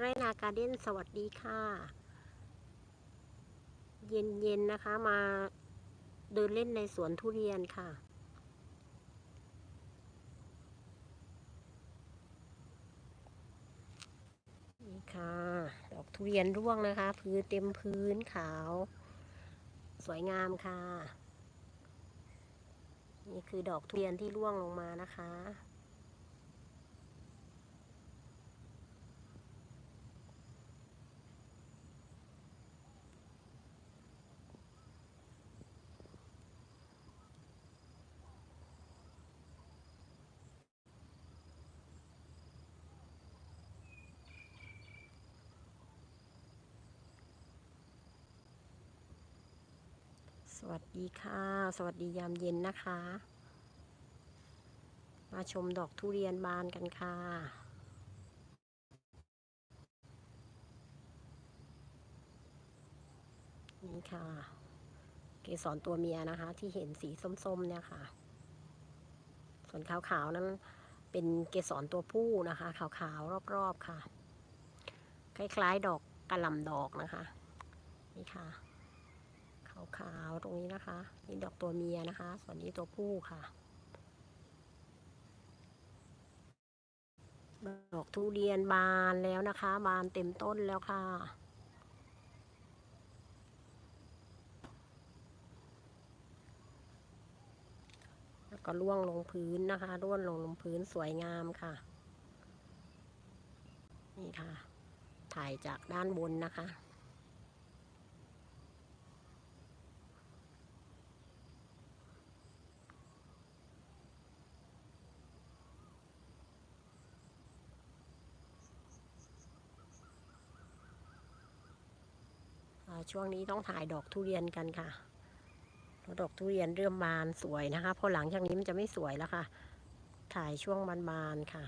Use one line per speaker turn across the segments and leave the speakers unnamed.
ไรนาการเด้นสวัสดีค่ะ เย็นๆนะคะมาเดินเล่นในสวนทุเรียนค่ะ นี่ค่ะ ดอกทุเรียนร่วงนะคะ พื้นเต็มพื้นขาว สวยงามค่ะ นี่คือดอกทุเรียนที่ร่วงลงมานะคะ สวัสดีค่ะ สวัสดียามเย็นนะคะ มาชมดอกทุเรียนบานกันค่ะ นี่ค่ะ เกสรตัวเมียนะคะ ที่เห็นสีส้มๆเนี่ยค่ะ ส่วนขาวๆนั้นเป็นเกสรตัวผู้นะคะ ขาวๆรอบๆค่ะ คล้ายๆดอกกระหล่ำดอกนะคะ นี่ค่ะ ขาวๆตรงนี้นะคะนี่ดอกตัวเมียนะคะ ส่วนนี้ตัวผู้ค่ะ ดอกทุเรียนบานแล้วนะคะ บานเต็มต้นแล้วค่ะแล้วก็ร่วงลงพื้นนะคะ ร่วงลงลงพื้นสวยงามค่ะ นี่ค่ะ ถ่ายจากด้านบนนะคะ ช่วงนี้ต้องถ่ายดอกทุเรียนกันค่ะ ดอกทุเรียนเริ่มบานสวยนะคะ พอหลังจากนี้มันจะไม่สวยแล้วค่ะ ถ่ายช่วงบานๆค่ะ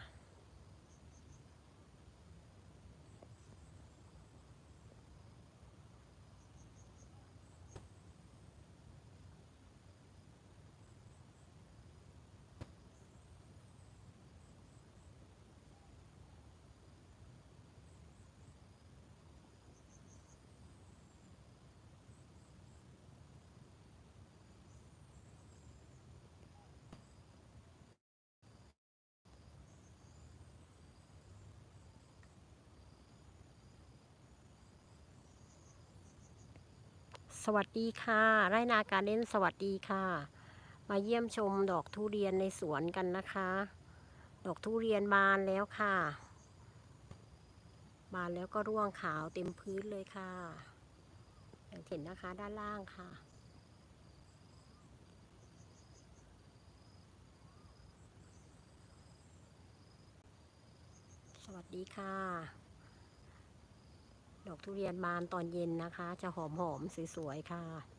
สวัสดีค่ะไรนาการเล่นสวัสดีค่ะ มาเยี่ยมชมดอกทุเรียนในสวนกันนะคะ ดอกทุเรียนบานแล้วค่ะ บานแล้วก็ร่วงขาวเต็มพื้นเลยค่ะอย่างเห็นนะคะด้านล่างค่ะ สวัสดีค่ะ ดอกทุเรียนบานตอนเย็นนะคะ จะหอมหอมๆสวยๆค่ะ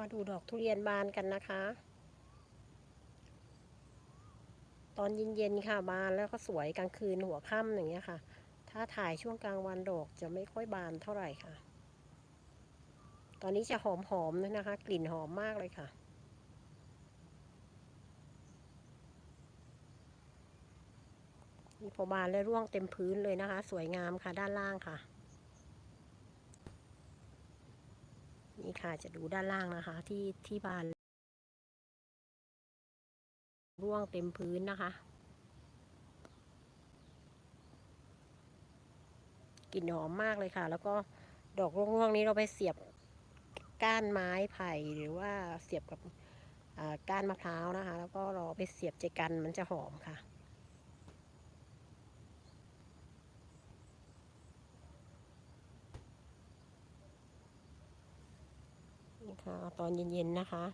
มาดูดอกทุเรียนบานกันนะคะ ตอนเย็นๆค่ะบานแล้วก็สวยกลางคืนหัวค่ำอย่างเงี้ยค่ะ ถ้าถ่ายช่วงกลางวันดอกจะไม่ค่อยบานเท่าไหร่ค่ะ ตอนนี้จะหอมๆนะคะ กลิ่นหอมมากเลยค่ะนี่พอบานแล้วร่วงเต็มพื้นเลยนะคะ สวยงามค่ะด้านล่างค่ะ นี่ค่ะจะดูด้านล่างนะคะ ที่ที่บานร่วงเต็มพื้นนะคะ กลิ่นหอมมากเลยค่ะ แล้วก็ดอกร่วงๆนี้เราไปเสียบก้านไม้ไผ่หรือว่าเสียบกับก้านมะพร้าวนะคะ แล้วก็เราไปเสียบใจกันมันจะหอมค่ะ นี่ค่ะตอนเย็นๆนะคะ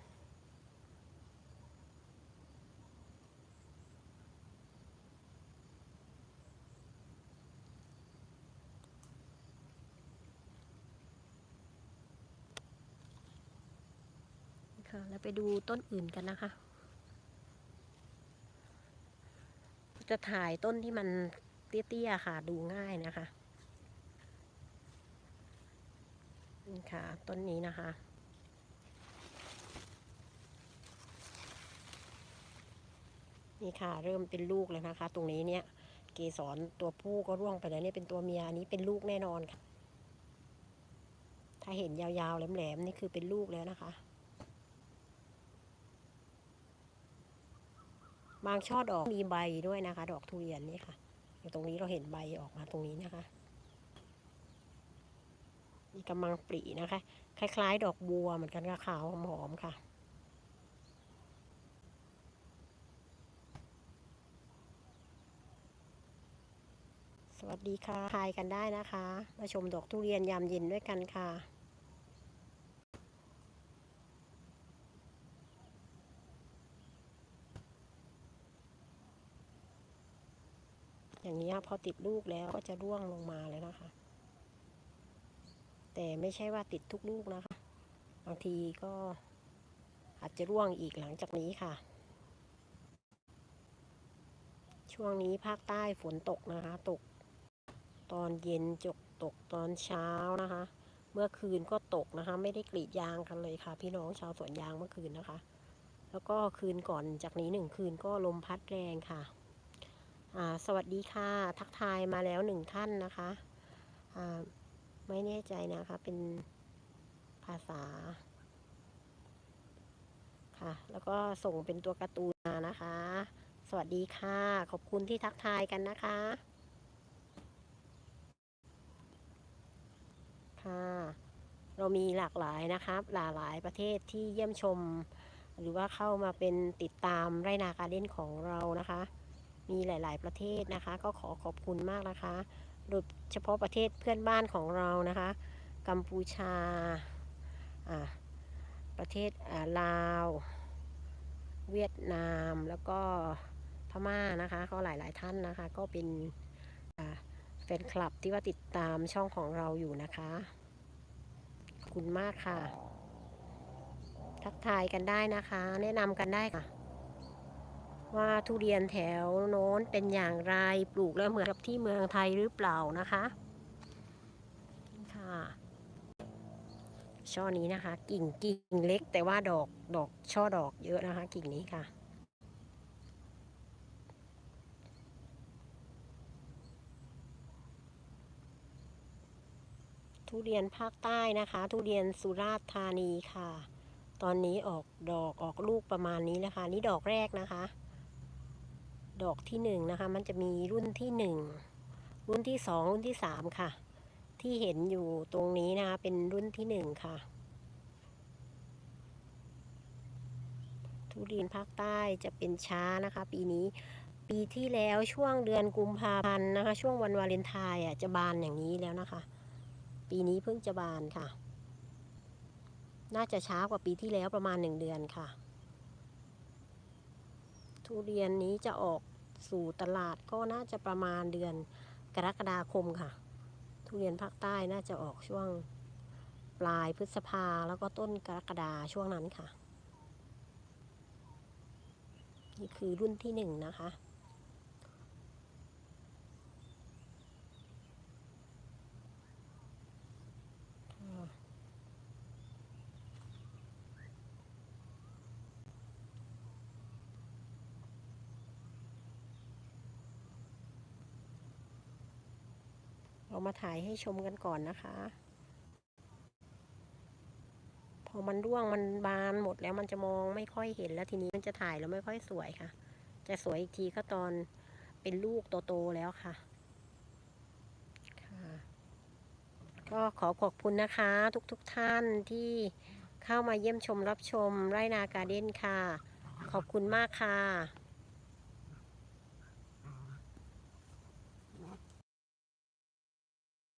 ค่ะ แล้วไปดูต้นอื่นกันนะคะ จะถ่ายต้นที่มันเตี้ยๆค่ะ ดูง่ายนะคะนี่ค่ะ ต้นนี้นะคะ นี่ค่ะ เริ่มเป็นลูกแล้วนะคะ ตรงนี้เนี่ย เกสรตัวผู้ก็ร่วงไปแล้วเนี่ยเป็นตัวเมียอันนี้เป็นลูกแน่นอนค่ะ ถ้าเห็นยาวๆแหลมๆนี่คือเป็นลูกแล้วนะคะ บางช่อดอกมีใบด้วยนะคะ ดอกทุเรียนนี่ค่ะอย่ตรงนี้เราเห็นใบออกมาตรงนี้นะคะนี่กำลังปรีนะคะ คล้าย ๆ ดอกบัวเหมือนกันค่ะขาวหอมๆค่ะ สวัสดีค่ะทายกันได้นะคะ มาชมดอกทุเรียนยามเย็นด้วยกันค่ะอย่างนี้พอติดลูกแล้วก็จะร่วงลงมาเลยนะคะ แต่ไม่ใช่ว่าติดทุกลูกนะคะ บางทีก็อาจจะร่วงอีกหลังจากนี้ค่ะ ช่วงนี้ภาคใต้ฝนตกนะคะ ตก ตอนเย็นจกตกตอนเช้านะคะ เมื่อคืนก็ตกนะคะ ไม่ได้กรีดยางกันเลยค่ะ พี่น้องชาวสวนยางเมื่อคืนนะคะ แล้วก็คืนก่อนจากนี้หนึ่งคืนก็ลมพัดแรงค่ะอ่าสวัสดีค่ะ ทักทายมาแล้วหนึ่งท่านนะคะอ่าไม่แน่ใจนะคะ เป็นภาษา ค่ะ แล้วก็ส่งเป็นตัวการ์ตูนมานะคะ สวัสดีค่ะ ขอบคุณที่ทักทายกันนะคะ ค่ะ เรามีหลากหลายนะครับหลากหลายประเทศที่เยี่ยมชม หรือว่าเข้ามาเป็นติดตามไรนาการเด้นของเรานะคะ มีหลาย ๆ ประเทศนะคะ ก็ขอขอบคุณมากนะคะโดยเฉพาะประเทศเพื่อนบ้านของเรานะคะ กัมพูชาประเทศลาว เวียดนามแล้วก็พม่านะคะก็หลาย ๆ ท่านนะคะ ก็เป็นแฟนคลับที่ว่าติดตามช่องของเราอยู่นะคะ คุณมากค่ะ ทักทายกันได้นะคะ แนะนำกันได้ค่ะ ว่าทุเรียนแถวโน้นเป็นอย่างไรปลูกแล้วเหมือนกับที่เมืองไทยหรือเปล่านะคะค่ะช่อนี้นะคะ กิ่งกิ่งเล็กแต่ว่าดอกดอกช่อดอกเยอะนะคะ กิ่งนี้ค่ะ ทุเรียนภาคใต้นะคะ ทุเรียนสุราษฎร์ธานีค่ะ ตอนนี้ออกดอกออกลูกประมาณนี้นะคะ นี่ดอกแรกนะคะ ดอกที่หนึ่งนะคะ มันจะมีรุ่นที่หนึ่งรุ่นที่สองรุ่นที่สามค่ะ ที่เห็นอยู่ตรงนี้นะคะ เป็นรุ่นที่หนึ่งค่ะ ทุเรียนภาคใต้จะเป็นช้านะคะ ปีนี้ปีที่แล้วช่วงเดือนกุมภาพันธ์นะคะ ช่วงวันวาเลนไทน์อะจะบานอย่างนี้แล้วนะคะ ปีนี้เพิ่งจะบานค่ะ น่าจะช้ากว่าปีที่แล้วประมาณหนึ่งเดือนค่ะ ทุเรียนนี้จะออกสู่ตลาดก็น่าจะประมาณเดือนกรกฎาคมค่ะ ทุเรียนภาคใต้น่าจะออกช่วงปลายพฤษภาแล้วก็ต้นกรกฎาช่วงนั้นค่ะ นี่คือรุ่นที่หนึ่งนะคะ เรามาถ่ายให้ชมกันก่อนนะคะ พอมันร่วงมันบานหมดแล้วมันจะมองไม่ค่อยเห็นแล้วทีนี้มันจะถ่ายแล้วไม่ค่อยสวยค่ะ จะสวยอีกทีก็ตอนเป็นลูกโตๆแล้วค่ะค่ะ ก็ขอขอบคุณนะคะ ทุกๆทท่านที่เข้ามาเยี่ยมชมรับชมไรนาการ์เด้นค่ะ ขอบคุณมากค่ะ